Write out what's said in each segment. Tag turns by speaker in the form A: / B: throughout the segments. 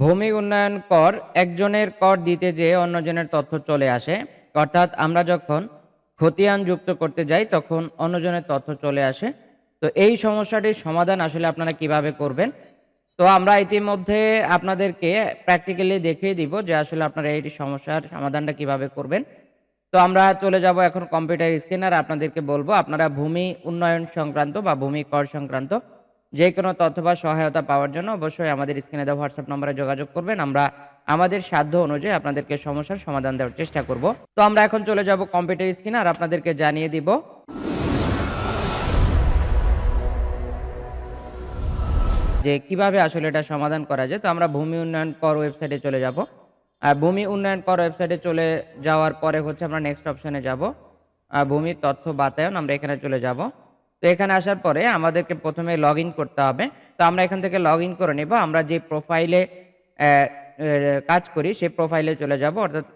A: ভূমি উন্নয়ন কর একজনের কর দিতে যেয়ে অন্যজনের তথ্য চলে আসে। অর্থাৎ আমরা যখন খতিয়ান যুক্ত করতে যাই, তখন অন্যজনের তথ্য চলে আসে। তো এই সমস্যাটির সমাধান আসলে আপনারা কীভাবে করবেন? তো আমরা ইতিমধ্যে আপনাদেরকে প্র্যাকটিক্যালি দেখিয়ে দিব যে আসলে আপনারা এই সমস্যার সমাধানটা কীভাবে করবেন। তো আমরা চলে যাব এখন কম্পিউটার স্ক্রিন আর আপনাদেরকে বলব, আপনারা ভূমি উন্নয়ন সংক্রান্ত বা ভূমি কর সংক্রান্ত যে কোনো তথ্য বা সহায়তা পাওয়ার জন্য অবশ্যই আমাদের স্ক্রিনে দেওয়া হোয়াটসঅ্যাপ নম্বরে যোগাযোগ করবেন। আমরা আমাদের সাধ্য অনুযায়ী আপনাদেরকে সমস্যার সমাধান দেওয়ার চেষ্টা করব। তো আমরা এখন চলে যাব কম্পিউটার স্ক্রিনে আর আপনাদেরকে জানিয়ে দিব। যে কীভাবে আসলে এটা সমাধান করা যায়। তো আমরা ভূমি উন্নয়ন কর ওয়েবসাইটে চলে যাব। আর ভূমি উন্নয়ন কর ওয়েবসাইটে চলে যাওয়ার পরে হচ্ছে আমরা নেক্সট অপশনে যাব। আর ভূমি তথ্য বাতায়ন আমরা এখানে চলে যাব। তো এখানে আসার পরে আমাদেরকে প্রথমে লগ করতে হবে। তো আমরা এখান থেকে লগ করে নেব। আমরা যে প্রোফাইলে কাজ করি, সেই প্রোফাইলে চলে যাব। অর্থাৎ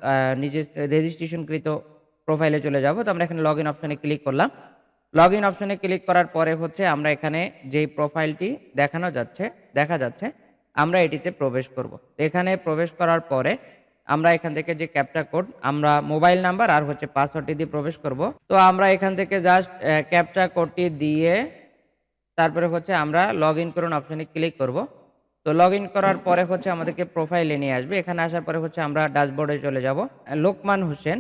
A: নিজের রেজিস্ট্রেশনকৃত প্রোফাইলে চলে যাব। তো আমরা এখানে লগ অপশনে ক্লিক করলাম। লগ অপশনে ক্লিক করার পরে হচ্ছে আমরা এখানে যেই প্রোফাইলটি দেখানো যাচ্ছে, দেখা যাচ্ছে, আমরা এটিতে প্রবেশ করব। এখানে প্রবেশ করার পরে আমরা এখান থেকে যে ক্যাপচা কোড, আমরা মোবাইল নাম্বার আর হচ্ছে পাসওয়ার্ডটি দিয়ে প্রবেশ করব। তো আমরা এখান থেকে জাস্ট ক্যাপচা কোডটি দিয়ে তারপরে হচ্ছে আমরা লগ ইন করুন অপশানে ক্লিক করব। তো লগ ইন করার পরে হচ্ছে আমাদেরকে প্রোফাইলে নিয়ে আসবে। এখানে আসার পরে হচ্ছে আমরা ড্যাশবোর্ডে চলে যাব। লোকমান হোসেন,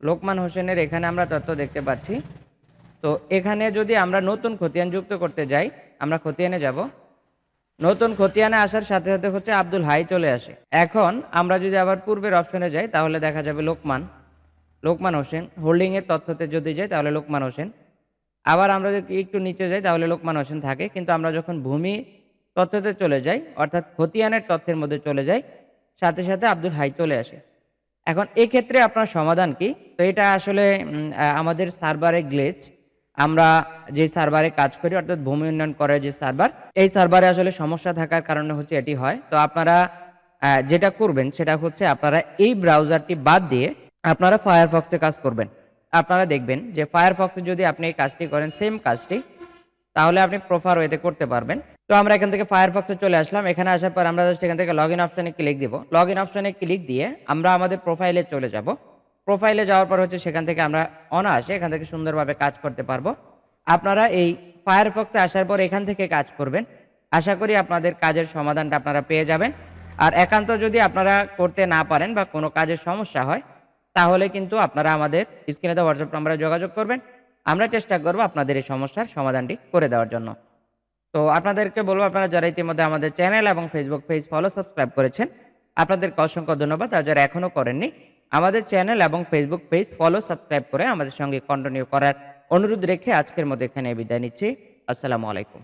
A: লোকমান হোসেনের এখানে আমরা তথ্য দেখতে পাচ্ছি। তো এখানে যদি আমরা নতুন খতিয়ান যুক্ত করতে যাই, আমরা খতিয়ানে যাব। নতুন খতিয়ানে আসার সাথে সাথে হচ্ছে আব্দুল হাই চলে আসে। এখন আমরা যদি আবার পূর্বের অপশনে যাই, তাহলে দেখা যাবে লোকমান। লোকমান হোসেন। হোল্ডিং এর তথ্যতে যদি যাই, তাহলে লোকমান হোসেন। আবার আমরা যদি একটু নিচে যাই, তাহলে লোকমান হোসেন থাকে। কিন্তু আমরা যখন ভূমি তথ্যতে চলে যাই, অর্থাৎ খতিয়ানের তথ্যের মধ্যে চলে যাই, সাথে সাথে আব্দুল হাই চলে আসে। এখন এক্ষেত্রে আপনার সমাধান কি? তো এটা আসলে আমাদের সার্ভারে গ্লেজ আমরা যে সার্ভারে কাজ করি, অর্থাৎ ভূমি উন্নয়ন করার যে সার্ভার এই সার্ভারে আসলে সমস্যা থাকার কারণে হচ্ছে এটি হয়। তো আপনারা যেটা করবেন সেটা হচ্ছে আপনারা এই ব্রাউজারটি বাদ দিয়ে আপনারা ফায়ারফক্সে কাজ করবেন। আপনারা দেখবেন যে ফায়ারফক্সে যদি আপনি এই কাজটি করেন সেম কাজটি, তাহলে আপনি প্রপার ওয়েতে করতে পারবেন। তো আমরা এখান থেকে ফায়ারফক্সে চলে আসলাম। এখানে আসার পর আমরা জাস্ট এখান থেকে লগ ইন অপশনে ক্লিক দিব। লগ ইন অপশনে ক্লিক দিয়ে আমরা আমাদের প্রোফাইলে চলে যাব। প্রোফাইলে যাওয়ার পর হচ্ছে সেখান থেকে আমরা অনায়াসে এখান থেকে সুন্দরভাবে কাজ করতে পারব। আপনারা এই ফায়ারফক্সে আসার পর এখান থেকে কাজ করবেন। আশা করি আপনাদের কাজের সমাধানটা আপনারা পেয়ে যাবেন। আর একান্ত যদি আপনারা করতে না পারেন বা কোনো কাজের সমস্যা হয়, তাহলে কিন্তু আপনারা আমাদের স্ক্রিনে দেওয়া হোয়াটসঅ্যাপ নাম্বারে যোগাযোগ করবেন। আমরা চেষ্টা করব আপনাদের এই সমস্যার সমাধানটি করে দেওয়ার জন্য। তো আপনাদেরকে বলব, আপনারা যারা ইতিমধ্যে আমাদের চ্যানেল এবং ফেসবুক পেজ ফলো সাবস্ক্রাইব করেছেন, আপনাদেরকে অসংখ্য ধন্যবাদ। আর যারা এখনও করেননি আমাদের চ্যানেল এবং ফেসবুক পেজ ফলো সাবস্ক্রাইব করে আমাদের সঙ্গে কন্টিনিউ করার অনুরোধ রেখে আজকের মধ্যে এখানে বিদায় নিচ্ছি। আসসালামু আলাইকুম।